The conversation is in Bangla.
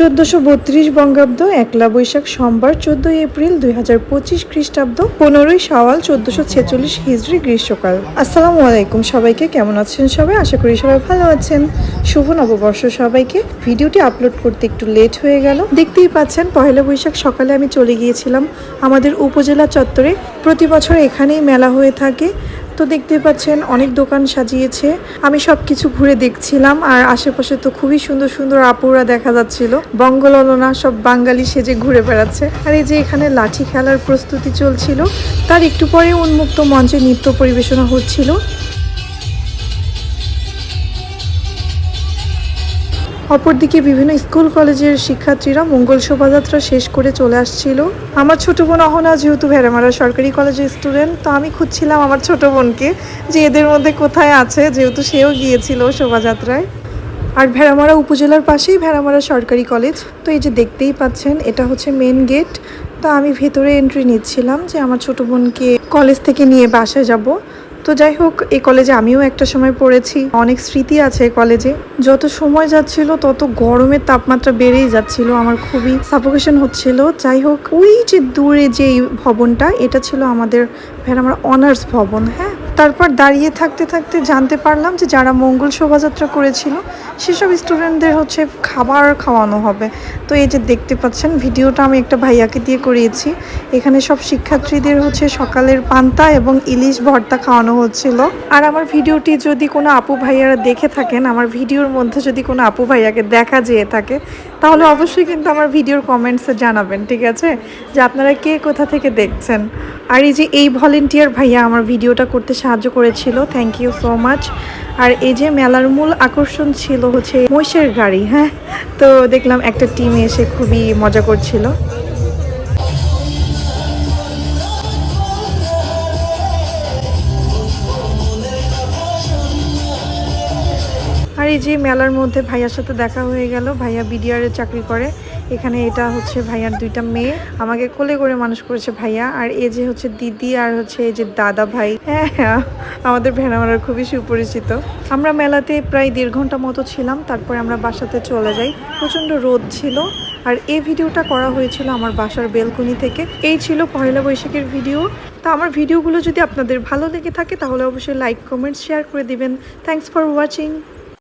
চোদ্দশো বত্রিশ বঙ্গাব্দ, একলা বৈশাখ সোমবার চোদ্দই এপ্রিল দুই হাজার পঁচিশ খ্রিস্টাব্দ, পনেরোই সাওয়াল চোদ্দশো ছেচল্লিশ হিজড়ি গ্রীষ্মকাল। আসসালামু আলাইকুম সবাইকে, কেমন আছেন সবাই? আশা করি সবাই ভালো আছেন। শুভ নববর্ষ সবাইকে। ভিডিওটি আপলোড করতে একটু লেট হয়ে গেল। দেখতেই পাচ্ছেন, পহেলা বৈশাখ সকালে আমি চলে গিয়েছিলাম আমাদের উপজেলা চত্বরে। প্রতি বছর এখানেই মেলা হয়ে থাকে। তো দেখতে পাচ্ছেন অনেক দোকান সাজিয়েছে। আমি সব কিছু ঘুরে দেখছিলাম আর আশেপাশে তো খুবই সুন্দর সুন্দর আপুরা দেখা যাচ্ছিল। বঙ্গলনা সব বাঙালি সেজে ঘুরে বেড়াচ্ছে। আর এই যে এখানে লাঠি খেলার প্রস্তুতি চলছিল, তার একটু পরে উন্মুক্ত মঞ্চে নৃত্য পরিবেশনা হচ্ছিল। অপরদিকে বিভিন্ন স্কুল কলেজের শিক্ষার্থীরা মঙ্গল শোভাযাত্রা শেষ করে চলে আসছিল। আমার ছোট বোন অহনা যেহেতু ভেড়ামারা সরকারি কলেজের স্টুডেন্ট তো আমি খুঁজছিলাম আমার ছোট বোনকে যে এদের মধ্যে কোথায় আছে, যেহেতু সেও গিয়েছিল শোভাযাত্রায়। আর ভেড়ামারা উপজেলার পাশেই ভেড়ামারা সরকারি কলেজ। তো এই যে দেখতেই পাচ্ছেন, এটা হচ্ছে মেন গেট তো আমি ভেতরে এন্ট্রি নিচ্ছিলাম যে আমার ছোট বোনকে কলেজ থেকে নিয়ে বাসায় যাব। তো যাই হোক এই কলেজে আমিও একটা সময় পড়েছি। অনেক স্মৃতি আছে কলেজে। যত সময় যাচ্ছিল, তত গরমের তাপমাত্রা বেড়েই যাচ্ছিল। আমার খুবই সাফোকেশন হচ্ছিল। যাই হোক, ওই যে দূরে যে ভবনটা, এটা ছিল আমাদের আমার অনার্স ভবন হ্যাঁ? তারপর দাঁড়িয়ে থাকতে থাকতে জানতে পারলাম যে যারা মঙ্গল শোভাযাত্রা করেছিল, সেসব স্টুডেন্টদের হচ্ছে খাবার খাওয়ানো হবে। তো এই যে দেখতে পাচ্ছেন, ভিডিওটা আমি একটা ভাইয়াকে দিয়ে করিয়েছি। এখানে সব শিক্ষার্থীদের হচ্ছে সকালের পান্তা এবং ইলিশ ভর্তা খাওয়ানো হচ্ছিল। আর আমার ভিডিওটি যদি কোনো আপু ভাইয়ারা দেখে থাকেন, আমার ভিডিওর মধ্যে যদি কোনো আপু ভাইয়াকে দেখা যেয়ে থাকে, তাহলে অবশ্যই কিন্তু আমার ভিডিওর কমেন্টসে জানাবেন, ঠিক আছে? যে আপনারা কে কোথা থেকে দেখছেন? আর এই যে এই ভলেন্টিয়ার ভাইয়া আমার ভিডিওটা করতে সাহায্য করেছিল। থ্যাংক ইউ সো মাচ আর এই যে মেলার মূল আকর্ষণ ছিল হচ্ছে মহিষের গাড়ি হ্যাঁ? তো দেখলাম একটা টিম এসে খুবই মজা করছিল। আর এই যে মেলার মধ্যে ভাইয়ার সাথে দেখা হয়ে গেল। ভাইয়া বিডিআর চাকরি করে। এখানে এটা হচ্ছে ভাইয়ার দুইটা মেয়ে। আমাকে কোলে করে মানুষ করেছে ভাইয়া। আর এই যে হচ্ছে দিদি আর হচ্ছে এই যে দাদা ভাই। হ্যাঁ হ্যাঁ আমাদের ভেড়ামারার খুবই সুপরিচিত। আমরা মেলাতে প্রায় দেড় ঘণ্টা মতো ছিলাম। তারপরে আমরা বাসাতে চলে যাই। প্রচণ্ড রোদ ছিল। আর এই ভিডিওটা করা হয়েছিল আমার বাসার বেলকনি থেকে। এই ছিল পয়লা বৈশাখের ভিডিও। তা আমার ভিডিওগুলো যদি আপনাদের ভালো লেগে থাকে, তাহলে অবশ্যই লাইক কমেন্ট শেয়ার করে দিবেন। Thanks for watching